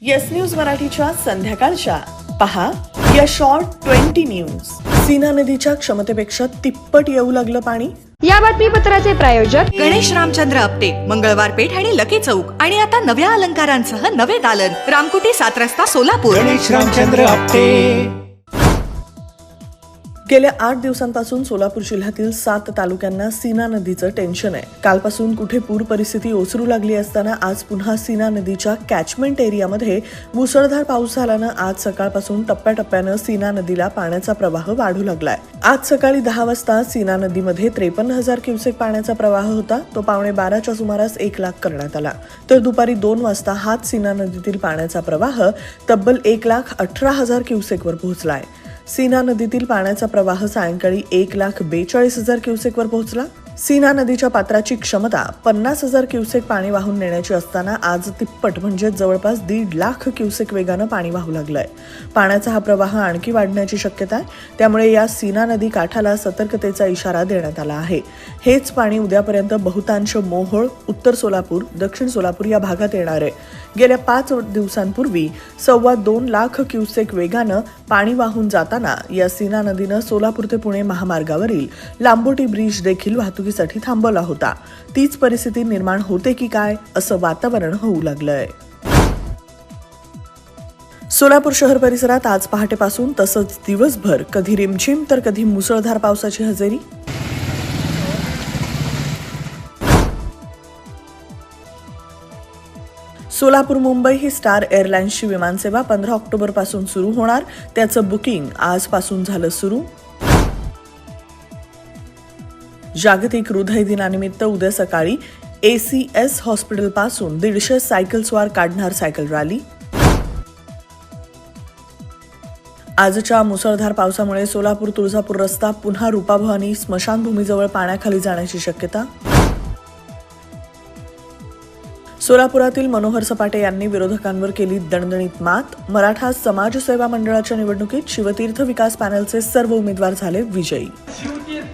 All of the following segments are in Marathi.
येस न्यूज मराठीच्या संध्याकाळच्या. पहा या शॉर्ट ट्वेंटी न्यूज सीना नदीच्या क्षमतेपेक्षा तिप्पट येऊ लागलं पाणी. या बातमीपत्राचे प्रायोजक गणेश रामचंद्र आपटे मंगळवार पेठ आणि लकी चौक. आणि आता नव्या अलंकारांसह नवे दालन. रामकुटी सात रस्ता सोलापूर. गणेश रामचंद्र आपटे. गेल्या आठ दिवसांपासून सोलापूर जिल्ह्यातील सात तालुक्यांना सीना नदीचं टेन्शन आहे. कालपासून कुठे पूर परिस्थिती ओसरू लागली असताना आज पुन्हा सीना नदीच्या कॅचमेंट एरियामध्ये मुसळधार पाऊस झाल्यानं आज सकाळपासून टप्प्याटप्प्यानं सीना नदीला पाण्याचा प्रवाह वाढू लागलाय. आज सकाळी दहा वाजता सीना नदीमध्ये त्रेपन्न हजार क्युसेक पाण्याचा प्रवाह होता. तो पावणे बाराच्या सुमारास एक लाख करण्यात आला. तर दुपारी दोन वाजता हाच सीना नदीतील पाण्याचा प्रवाह तब्बल एक लाख अठरा हजार क्युसेकवर आहे सीना नदीतील पाण्याचा प्रवाह सायंकाळी एक लाख बेचाळीस हजार क्युसेकवर पोहोचला. सीना नदीच्या पात्राची क्षमता पन्नास हजार क्युसेक पाणी वाहून नेण्याची असताना आज तिप्पट म्हणजे जवळपास दीड लाख क्युसेक वेगानं पाणी वाहू लागलंय. पाण्याचा हा प्रवाह आणखी वाढण्याची शक्यता आहे. त्यामुळे या सीना नदी काठाला सतर्कतेचा इशारा देण्यात आला आहे. हेच पाणी उद्यापर्यंत बहुतांश मोहोळ उत्तर सोलापूर दक्षिण सोलापूर या भागात येणार आहे. गेल्या पाच दिवसांपूर्वी सव्वा दोन लाख क्युसेक वेगानं पाणी वाहून जाताना या सीना नदीनं सोलापूर ते पुणे महामार्गावरील लांबोटी ब्रिज देखील वाहतुकीसाठी थांबवला होता. तीच परिस्थिती निर्माण होते की काय असं वातावरण होऊ लागलंय. सोलापूर शहर परिसरात आज पहाटेपासून तसंच दिवसभर कधी रिमझिम तर कधी मुसळधार पावसाची हजेरी. सोलापूर मुंबई ही स्टार एअरलाइन्सची विमानसेवा पंधरा ऑक्टोबरपासून सुरू होणार. त्याचं बुकिंग आजपासून झालं सुरू. जागतिक हृदय दिनानिमित्त उद्या सकाळी ए सी हॉस्पिटलपासून दीडशे सायकल स्वार काढणार सायकल रॅली आजच्या मुसळधार पावसामुळे सोलापूर तुळजापूर रस्ता पुन्हा रूपाभवानी स्मशानभूमीजवळ पाण्याखाली जाण्याची शक्यता. सोलापुरातील मनोहर सपाटे यांनी विरोधकांवर केली दणदणीत मात. मराठा समाजसेवा मंडळाच्या निवडणुकीत शिवतीर्थ विकास पॅनलचे सर्व उमेदवार झाले विजयी.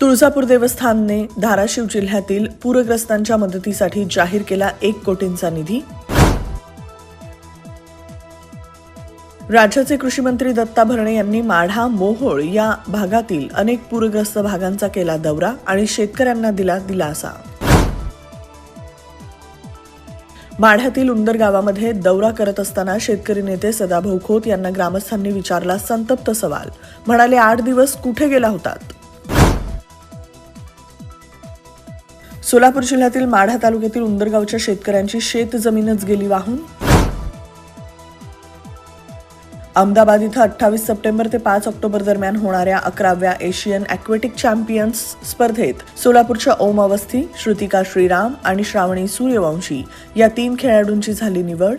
तुळजापूर देवस्थानने धाराशिव जिल्ह्यातील पूरग्रस्तांच्या मदतीसाठी जाहीर केला एक कोटींचा निधी. राज्याचे कृषी मंत्री दत्ता भरणे यांनी माढा मोहोळ या भागातील अनेक पूरग्रस्त भागांचा केला दौरा आणि शेतकऱ्यांना दिला दिलासा. माढ्यातील उंदर गावामध्ये दौरा करत असताना शेतकरी नेते सदाभाऊ खोत यांना ग्रामस्थांनी विचारला संतप्त सवाल. म्हणाले आठ दिवस कुठे गेला होतात? सोलापूर जिल्ह्यातील माढा तालुक्यातील उंदरगावच्या शेतकऱ्यांची शेत जमीनच गेली वाहून. अहमदाबाद इथं अठ्ठावीस सप्टेंबर ते पाच ऑक्टोबर दरम्यान होणाऱ्या अकराव्या एशियन अॅक्वेटिक चॅम्पियन्स स्पर्धेत सोलापूरच्या ओम अवस्थी श्रुतिका श्रीराम आणि श्रावणी सूर्यवंशी या तीन खेळाडूंची झाली निवड.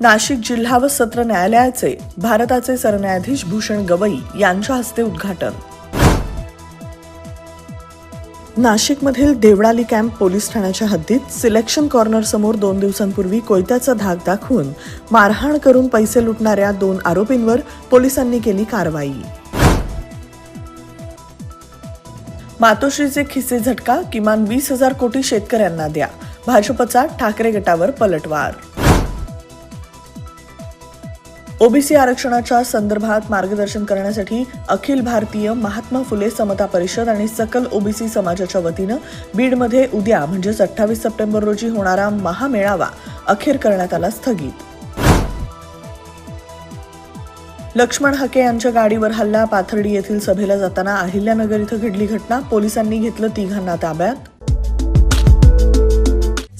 नाशिक जिल्हा व सत्र न्यायालयाचे भारताचे सरन्यायाधीश भूषण गवई यांच्या हस्ते उद्घाटन. नाशिकमधील देवळाली कॅम्प पोलीस ठाण्याच्या हद्दीत सिलेक्शन कॉर्नर समोर दोन दिवसांपूर्वी कोयत्याचा धाक दाखवून मारहाण करून पैसे लुटणाऱ्या दोन आरोपींवर पोलिसांनी केली कारवाई. मातोश्रीचे खिसे झटका किमान वीस हजार कोटी शेतकऱ्यांना द्या. भाजपचा ठाकरे गटावर पलटवार. ओबीसी आरक्षणाच्या संदर्भात मार्गदर्शन करण्यासाठी अखिल भारतीय महात्मा फुले समता परिषद आणि सकल ओबीसी समाजाच्या वतीनं बीडमध्ये उद्या म्हणजेच अठ्ठावीस सप्टेंबर रोजी होणारा महामेळावा अखेर करण्यात आला स्थगित. लक्ष्मण हके यांच्या गाडीवर हल्ला पाथर्डी येथील सभेला जाताना अहिल्यानगर इथं घडली घटना पोलिसांनी घेतलं तिघांना ताब्यात.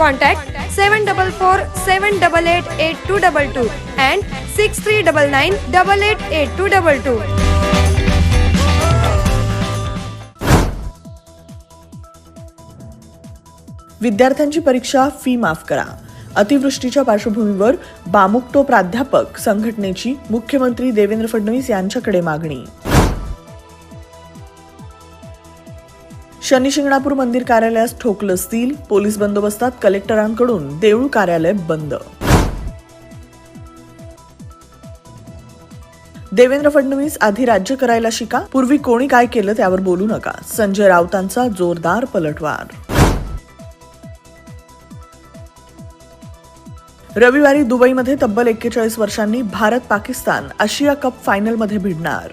Contact seven double four seven double eight eight two double two and six three double nine double eight eight two double two विद्यार्थ्यांची परीक्षा फी माफ करा. अतिवृष्टीच्या पार्श्वभूमीवर बामुक्टो प्राध्यापक संघटनेची मुख्यमंत्री देवेंद्र फडणवीस यांच्याकडे मागणी. शनी शिंगणापूर मंदिर कार्यालयास ठोकलं असतील पोलीस बंदोबस्तात कलेक्टरांकडून देऊळ कार्यालय बंद. देवेंद्र फडणवीस आधी राज्य करायला शिका. पूर्वी कोणी काय केलं त्यावर बोलू नका. संजय राऊतांचा जोरदार पलटवार. रविवारी दुबईमध्ये तब्बल एक्केचाळीस वर्षांनी भारत पाकिस्तान आशिया कप फायनलमध्ये भिडणार.